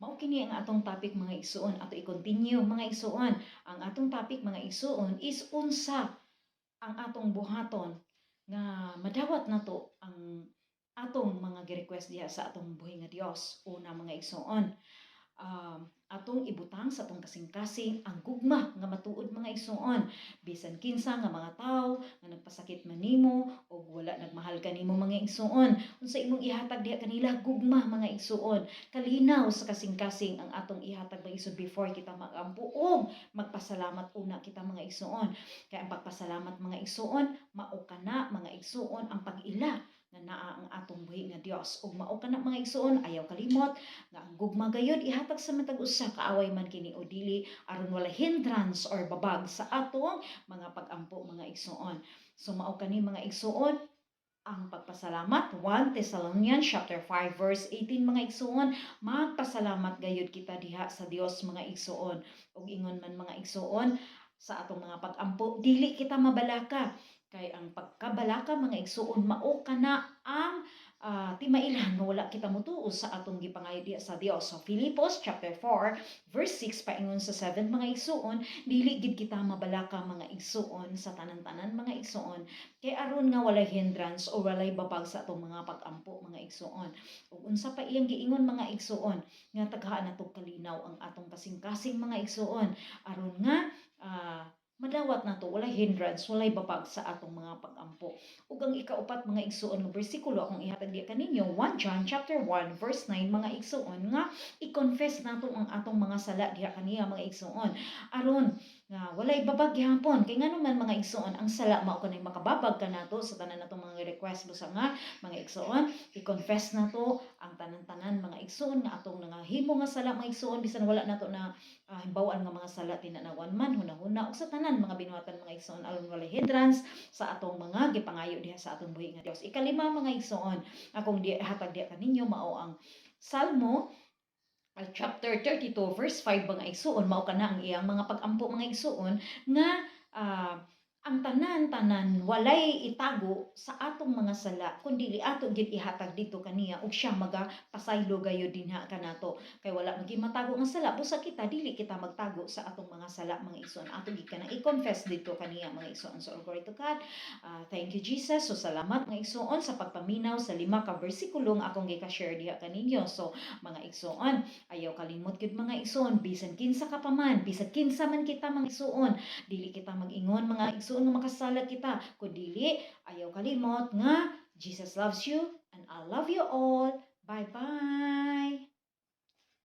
Mao kini ang atong topic mga igsuon ato i-continue mga igsuon. Ang atong topic mga igsuon is unsa ang atong buhaton nga madawat nato ang atong mga gi-request diha sa atong buhi nga Dios. Una mga igsuon, um, atong ibutang sa atong kasing-kasing ang gugma nga matuod mga igsuon. Bisan kinsa nga mga tawo nga nagpasakit man nimo o wala nagmahal ka nimo mga igsuon. Unsa imong ihatag diha kanila gugma mga igsuon. Kalinaw sa kasing-kasing ang atong ihatag mga igsuon before kita magampuog magpasalamat una kita mga igsuon. Kaya ang pagpasalamat mga igsuon, mao kana mga igsuon ang pag-ila nga naa ang atong buhi nga Dios. Ug mao kana mga igsuon ayaw kalimot nga ang gugma gayud ihatag sa matag usa kaaway man kini o dili aron wala hindrance or babag sa atong mga pag-ampo mga igsuon. So mao kani mga igsuon ang pagpasalamat 1 Thessalonians chapter 5 verse 18 mga igsuon magpasalamat gayud kita diha sa Dios mga igsuon. Ug ingon man mga igsuon sa atong mga pag-ampo. Dili kita mabalaka. Kay ang pagkabalaka mga igsuon mao kana ang ah, timailan nga wala kita mutuo sa atong gipangayo diha sa Dios. So Filipos chapter 4 verse 6 paingon sa 7 mga igsuon, dili gid kita mabalaka mga igsuon sa tanan-tanan mga igsuon kay aron nga walay hindrance o walay babag sa atong mga pag-ampo mga igsuon. Ug unsa pa iyang giingon mga igsuon nga taghaan nato kalinaw ang atong kasing-kasing mga igsuon aron nga ah, madawat nato walay hindrance walay babag sa atong mga pag-ampo. Ug ang ikaupat mga igsuon nga bersikulo akong ihatag di kaninyo 1 John chapter 1 verse 9 mga igsuon nga i-confess nato ang atong mga sala diha kaniya mga igsuon. Aron nga walay babag gihapon. Kay ngano man mga igsuon ang sala mao kanay makababag ka nato sa tanan natong mga request busa nga mga igsuon. I-confess nato ang tanan-tanan mga igsuon nga atong nangahimo nga sala mga igsuon bisan wala nato na uh, himbawaan nga mga sala tinanawan man hunahuna ug sa tanan mga binuhatan mga igsoon aron walay hindrance sa atong mga gipangayo diha sa atong buhi nga Dios. Ikalima mga igsoon akong di hatag diha kaninyo mao ang Salmo uh, chapter 32 verse 5 mga igsoon mao kana ang iyang mga pag-ampo mga igsoon nga ah, ang tanan-tanan walay itago sa atong mga sala kundi ato gid ihatag dito kaniya ug siya maga pasaylo gayud dinha kanato kay wala magi matago nga sala busa kita dili kita magtago sa atong mga sala mga igsoon ato gid kana i-confess dito kaniya mga igsoon so glory to God Ah, thank you Jesus so salamat mga igsoon sa pagpaminaw sa lima ka bersikulo nga akong gi-share diha kaninyo so mga igsoon ayaw kalimot gid mga igsoon bisan kinsa ka pa man bisan kinsa man kita mga igsoon dili kita mag-ingon mga igsoon nga makasala kita. Kundi ayaw kalimot nga Jesus loves you and I love you all. Bye bye